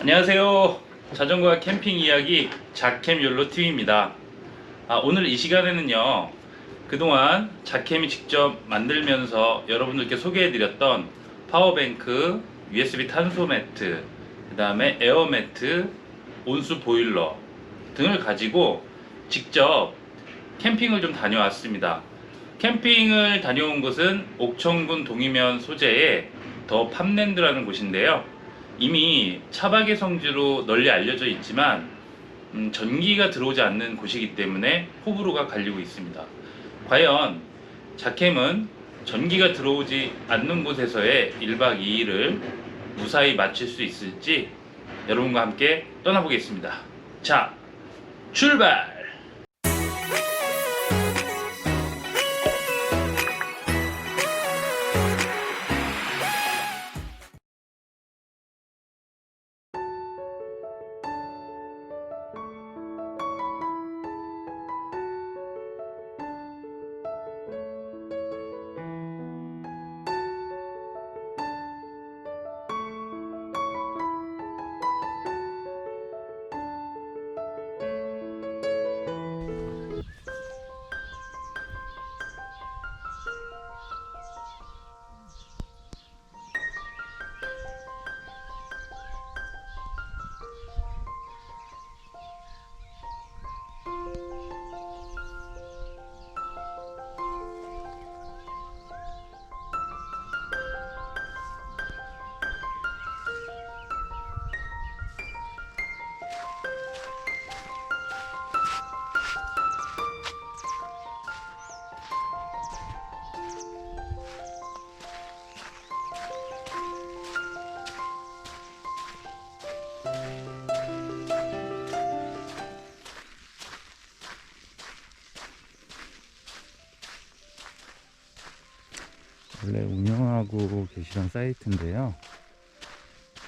안녕하세요. 자전거와 캠핑 이야기 자캠 욜로 TV입니다. 아, 오늘 이 시간에는요. 그동안 자캠이 직접 만들면서 여러분들께 소개해드렸던 파워뱅크, USB 탄소 매트, 그 다음에 에어 매트, 온수 보일러 등을 가지고 직접 캠핑을 좀 다녀왔습니다. 캠핑을 다녀온 곳은 옥천군 동이면 소재의 더 팜랜드라는 곳인데요. 이미 차박의 성지로 널리 알려져 있지만 음, 전기가 들어오지 않는 곳이기 때문에 호불호가 갈리고 있습니다. 과연 자캠은 전기가 들어오지 않는 곳에서의 1박 2일을 무사히 마칠 수 있을지 여러분과 함께 떠나보겠습니다. 자, 출발! 원래 운영하고 계시던 사이트인데요.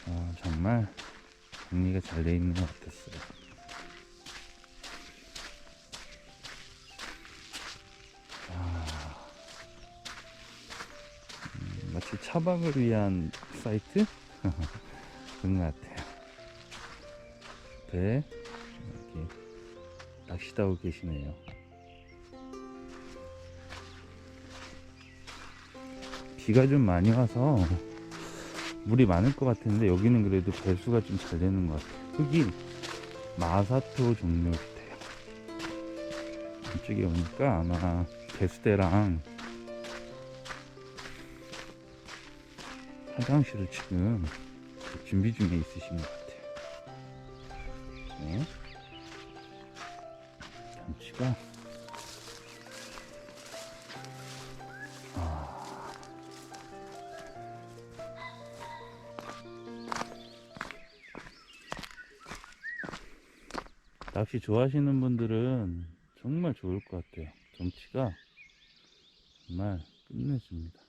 어, 정말 정리가 잘 돼 있는 것 같았어요. 아, 음, 마치 차박을 위한 사이트? 그런 것 같아요. 네, 이렇게 낚시도 하고 계시네요. 비가 좀 많이 와서 물이 많을 것 같은데 여기는 그래도 배수가 좀 잘 되는 것 같아요. 흙이 마사토 종류 같아요. 이쪽에 오니까 아마 배수대랑 화장실을 지금 준비 중에 있으신 것 같아요. 네. 경치가 낚시 좋아하시는 분들은 정말 좋을 것 같아요. 경치가 정말 끝내줍니다.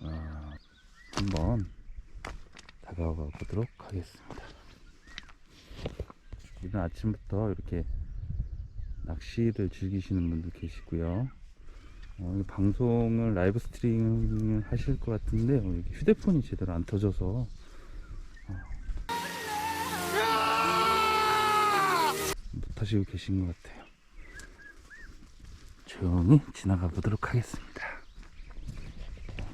아, 한번 다가가 보도록 하겠습니다. 이른 아침부터 이렇게 낚시를 즐기시는 분들 계시고요. 어, 이 방송을 라이브 스트리밍 하실 것 같은데 어, 여기 휴대폰이 제대로 안 터져서 어, 못 하시고 계신 것 같아요. 조용히 지나가 보도록 하겠습니다.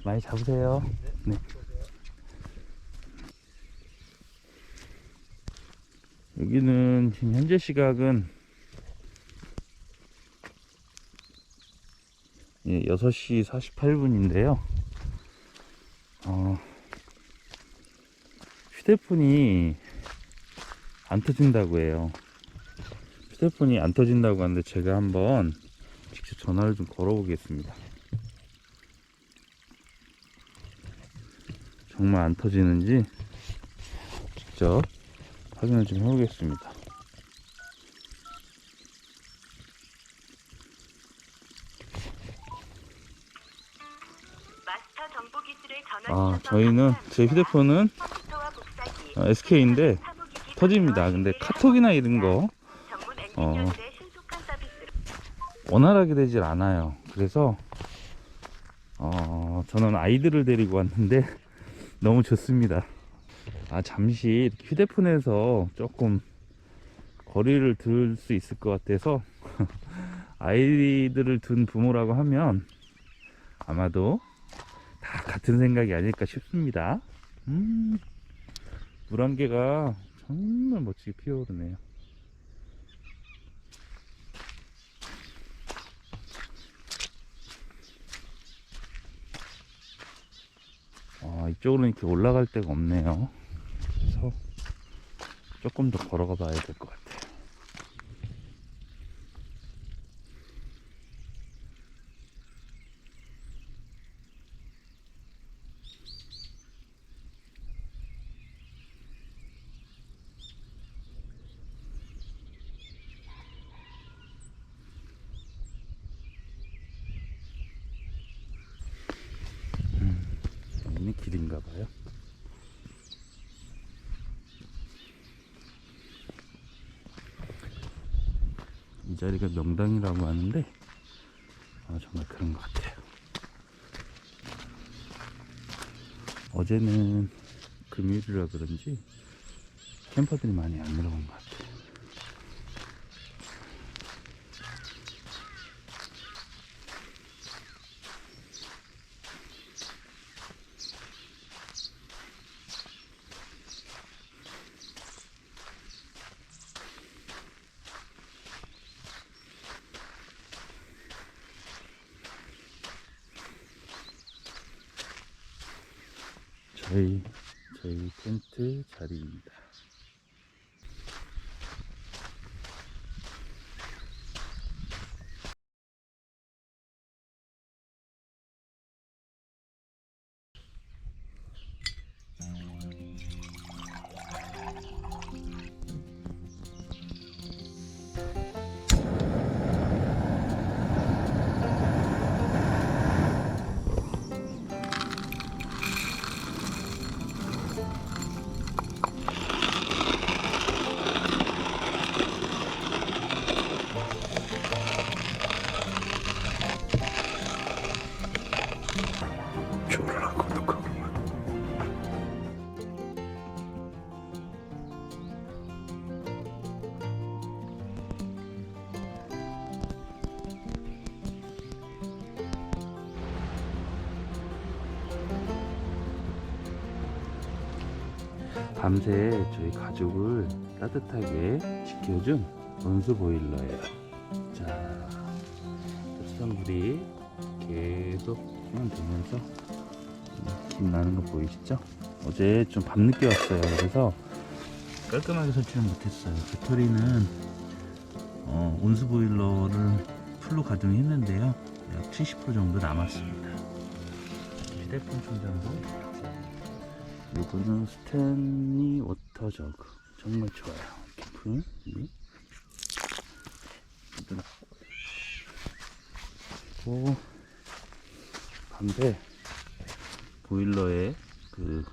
많이 잡으세요. 네. 여기는 지금 현재 시각은 예, 6시 48분인데요. 어, 휴대폰이 안 터진다고 해요. 휴대폰이 안 터진다고 하는데 제가 한번 직접 전화를 좀 걸어보겠습니다. 정말 안 터지는지 직접 확인을 좀 해보겠습니다. 아, 저희는 제 휴대폰은 복사기, SK인데 터집니다. 근데 카톡이나 이런 거 어, 원활하게 되질 않아요. 그래서 어, 저는 아이들을 데리고 왔는데 너무 좋습니다. 아 잠시 휴대폰에서 조금 거리를 둘수 있을 것 같아서 아이들을 둔 부모라고 하면 아마도 다 같은 생각이 아닐까 싶습니다. 음, 물안개가 정말 멋지게 피어오르네요. 아, 이쪽으로는 이렇게 올라갈 데가 없네요. 그래서 조금 더 걸어가 봐야 될 것 같아요. 여기는 길인가 봐요. 이 자리가 명당이라고 하는데 아, 정말 그런 것 같아요. 어제는 금요일이라 그런지 캠퍼들이 많이 안 들어온 것 같아요. 저희 텐트 자리입니다. 밤새 저희 가족을 따뜻하게 지켜준 온수 보일러예요. 자, 습성물이 계속 되면서 김 나는 거 보이시죠? 어제 좀 밤늦게 왔어요. 그래서 깔끔하게 설치를 못했어요. 배터리는 어, 온수 보일러를 풀로 가동했는데요. 약 70% 정도 남았습니다. 휴대폰 충전도 이거는 스탠리 워터 저그. 정말 좋아요. 캠프 그리고 반대 보일러에 그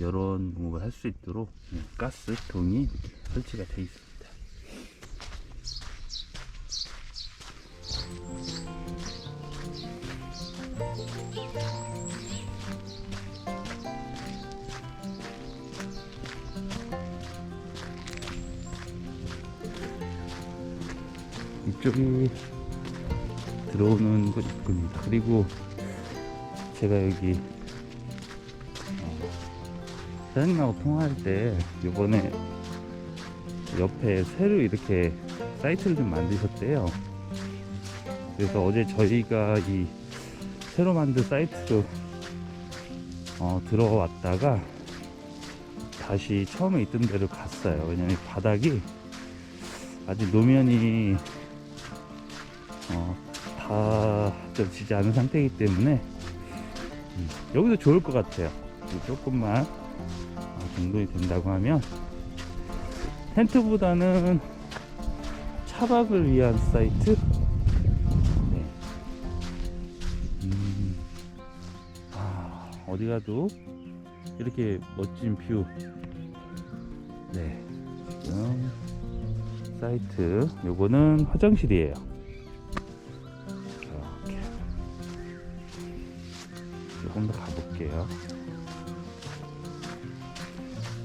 여론 공급을 할 수 있도록 가스 통이 설치가 되어 있습니다. 들어오는 곳 입구입니다. 그리고 제가 여기 어, 사장님하고 통화할 때 요번에 옆에 새로 이렇게 사이트를 좀 만드셨대요. 그래서 어제 저희가 이 새로 만든 사이트로 어, 들어왔다가 다시 처음에 있던 데로 갔어요. 왜냐면 바닥이 아직 노면이 어, 다 지지 않은 상태이기 때문에 음, 여기도 좋을 것 같아요. 조금만 어, 정돈이 된다고 하면 텐트보다는 차박을 위한 사이트. 네. 음, 아, 어디 가도 이렇게 멋진 뷰. 네. 지금 사이트. 요거는 화장실이에요. 조금 더 가볼게요.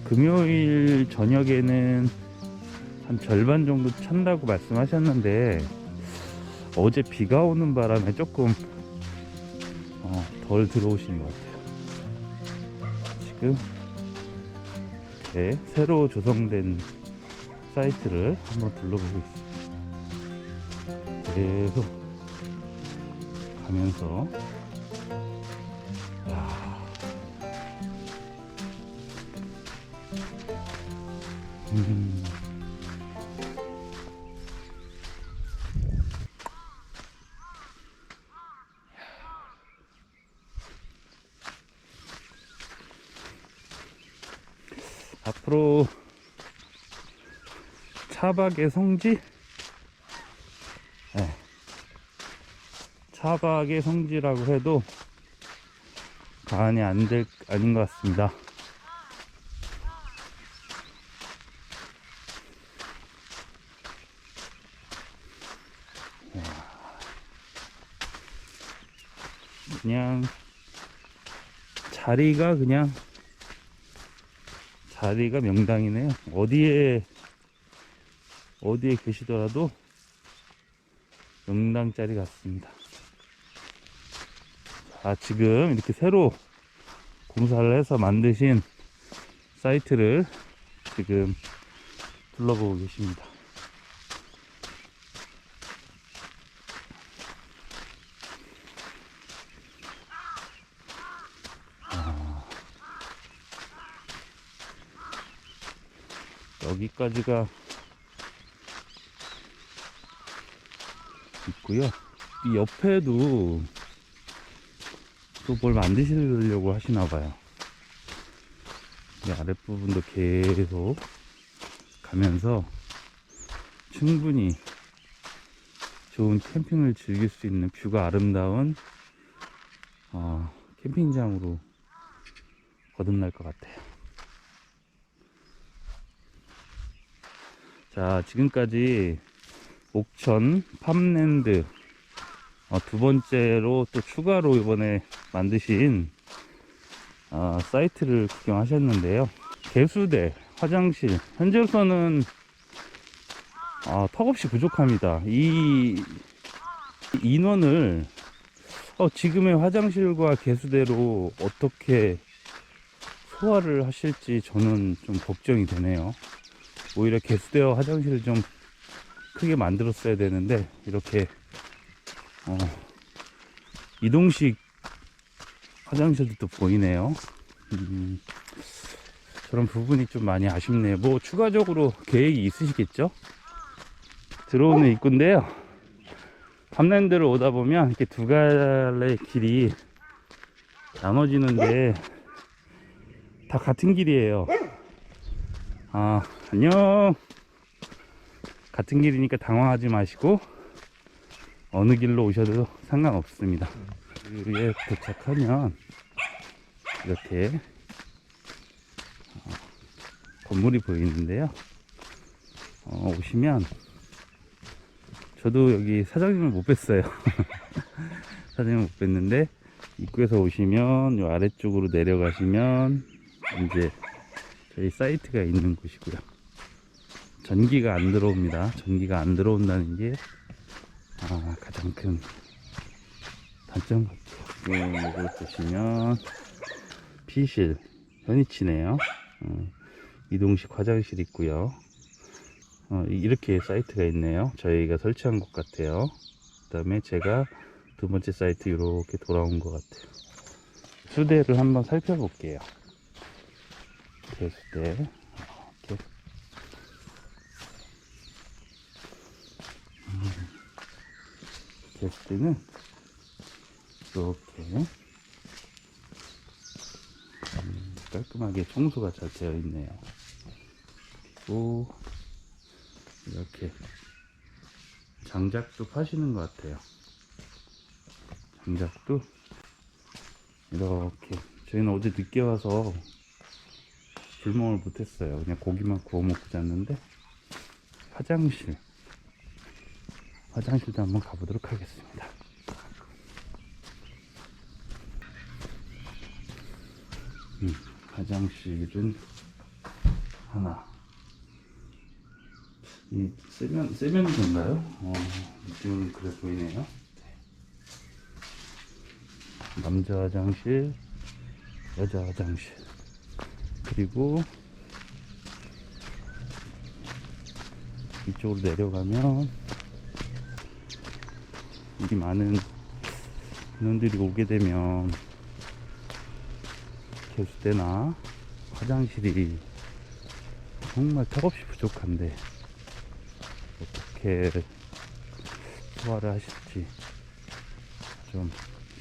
금요일 저녁에는 한 절반 정도 찬다고 말씀하셨는데 어제 비가 오는 바람에 조금 어, 덜 들어오시는 것 같아요. 지금 이렇게 새로 조성된 사이트를 한번 둘러보고 있습니다. 계속 가면서 음. 앞으로 차박의 성지? 네. 차박의 성지라고 해도 과언이 안 될, 아닌 것 같습니다. 그냥 자리가 그냥 자리가 명당이네요. 어디에 어디에 계시더라도 명당 자리 같습니다. 아 지금 이렇게 새로 공사를 해서 만드신 사이트를 지금 둘러보고 계십니다. 여기까지가 있고요. 이 옆에도 또 뭘 만드시려고 하시나 봐요. 이 아랫부분도 계속 가면서 충분히 좋은 캠핑을 즐길 수 있는 뷰가 아름다운 어, 캠핑장으로 거듭날 것 같아요. 자, 지금까지 옥천 팜랜드 어, 두 번째로 또 추가로 이번에 만드신 어, 사이트를 구경하셨는데요. 개수대, 화장실, 현재로서는 아, 턱없이 부족합니다. 이 인원을 어, 지금의 화장실과 개수대로 어떻게 소화를 하실지 저는 좀 걱정이 되네요. 오히려 개수대와 화장실을 좀 크게 만들었어야 되는데 이렇게 어, 이동식 화장실도 또 보이네요. 음, 저런 부분이 좀 많이 아쉽네요. 뭐 추가적으로 계획이 있으시겠죠? 들어오는 입구인데요. 밤랜드를 오다 보면 이렇게 두 갈래 길이 나눠지는데 다 같은 길이에요. 아, 안녕. 같은 길이니까 당황하지 마시고 어느 길로 오셔도 상관없습니다. 여기에 도착하면 이렇게 어, 건물이 보이는데요. 어, 오시면 저도 여기 사장님을 못 뵀어요. 사장님을 못 뵀는데 입구에서 오시면 요 아래쪽으로 내려가시면 이제 저희 사이트가 있는 곳이고요. 전기가 안 들어옵니다. 전기가 안 들어온다는 게 아, 가장 큰 단점 같아요. 네, 이걸 보시면 피실 현이치네요. 어, 이동식 화장실 있고요. 어, 이렇게 사이트가 있네요. 저희가 설치한 것 같아요. 그 다음에 제가 두 번째 사이트 이렇게 돌아온 것 같아요. 수대를 한번 살펴볼게요. 개수대. 이렇게. 음, 개수대는 이렇게 음, 깔끔하게 청소가 잘 되어 있네요. 그리고 이렇게 장작도 파시는 것 같아요. 장작도 이렇게 저희는 어제 늦게 와서 불멍을 못했어요. 그냥 고기만 구워 먹고 잤는데 화장실 화장실도 한번 가보도록 하겠습니다. 화장실은 하나. 이 세면 세면대인가요? 어, 느낌은 그래 보이네요. 남자 화장실, 여자 화장실, 그리고 이쪽으로 내려가면 일이 많은 인원들이 오게 되면 개수대나 화장실이 정말 턱없이 부족한데 어떻게 소화를 하실지 좀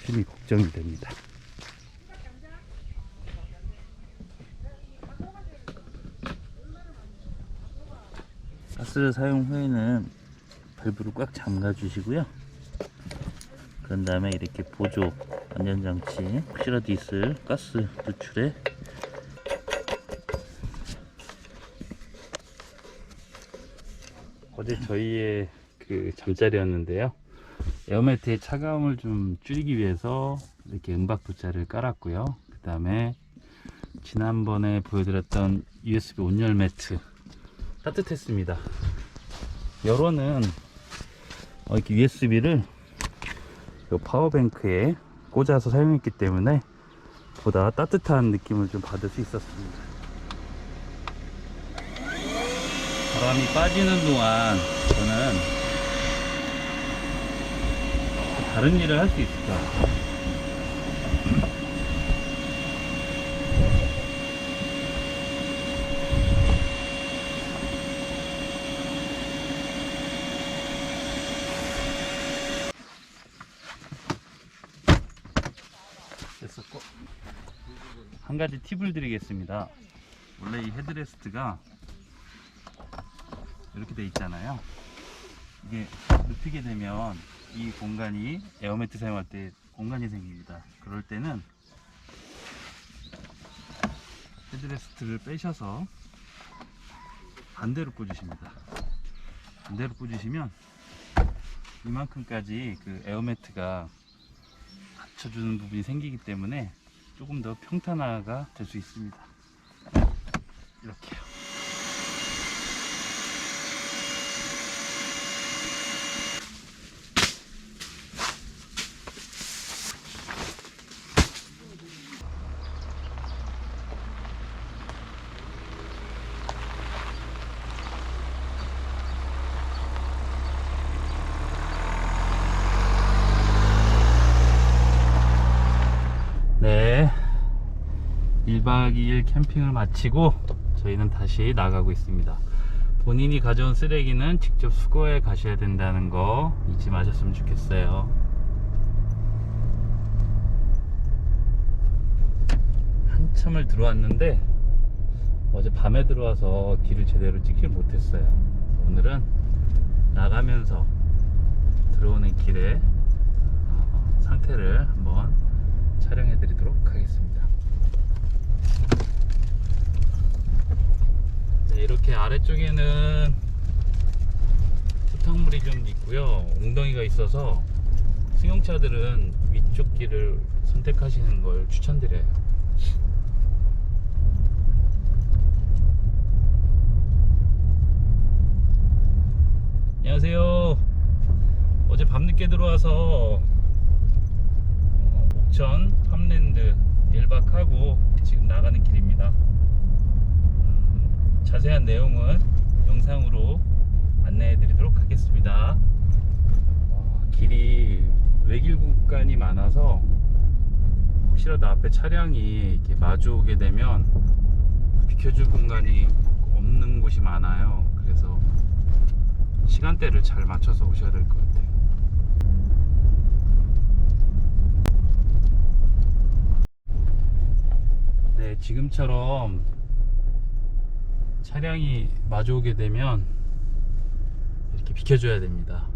심히 걱정이 됩니다. 가스를 사용 후에는 밸브를 꽉 잠가 주시고요. 그런 다음에 이렇게 보조 안전장치 혹시라도 있을 가스 누출에 어제 저희의 그 잠자리였는데요. 에어매트의 차가움을 좀 줄이기 위해서 이렇게 은박 돗자를 깔았고요. 그 다음에 지난번에 보여드렸던 USB 온열 매트 따뜻했습니다. 열어는 어, 이렇게 USB를 파워뱅크에 꽂아서 사용했기 때문에 보다 따뜻한 느낌을 좀 받을 수 있었습니다. 바람이 빠지는 동안 저는 다른 일을 할 수 있을까? 됐었고 한 가지 팁을 드리겠습니다. 원래 이 헤드레스트가 이렇게 돼 있잖아요. 이게 눕히게 되면 이 공간이 에어매트 사용할 때 공간이 생깁니다. 그럴 때는 헤드레스트를 빼셔서 반대로 꽂으십니다. 반대로 꽂으시면 이만큼까지 그 에어매트가 받쳐주는 부분이 생기기 때문에 조금 더 평탄화가 될 수 있습니다. 이렇게요. 네. 1박 2일 캠핑을 마치고 저희는 다시 나가고 있습니다. 본인이 가져온 쓰레기는 직접 수거해 가셔야 된다는 거 잊지 마셨으면 좋겠어요. 한참을 들어왔는데 어제 밤에 들어와서 길을 제대로 찍질 못했어요. 오늘은 나가면서 들어오는 길에 어, 상태를 한번 촬영해 드리도록 하겠습니다. 이렇게 아래쪽에는 수탕물이 좀 있고요. 웅덩이가 있어서 승용차들은 위쪽 길을 선택하시는 걸 추천드려요. 안녕하세요. 어제 밤늦게 들어와서 어, 옥천 팜랜드 1박하고 지금 나가는 길입니다. 음, 자세한 내용은 영상으로 안내해 드리도록 하겠습니다. 와, 길이 외길 구간이 많아서 혹시라도 앞에 차량이 이렇게 마주 오게 되면 비켜줄 공간이 없는 곳이 많아요. 그래서 시간대를 잘 맞춰서 오셔야 될 것 같아요. 네, 지금처럼 차량이 마주오게 되면 이렇게 비켜줘야 됩니다.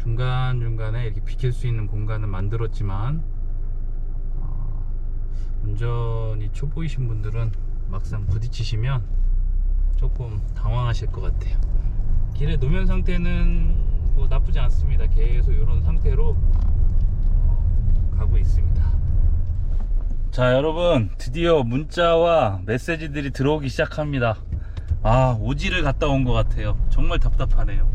중간중간에 이렇게 비킬 수 있는 공간은 만들었지만 어, 운전이 초보이신 분들은 막상 부딪히시면 조금 당황하실 것 같아요. 길의 노면 상태는 뭐 나쁘지 않습니다. 계속 이런 상태로 어, 가고 있습니다. 자 여러분 드디어 문자와 메시지들이 들어오기 시작합니다. 아 오지를 갔다 온 것 같아요. 정말 답답하네요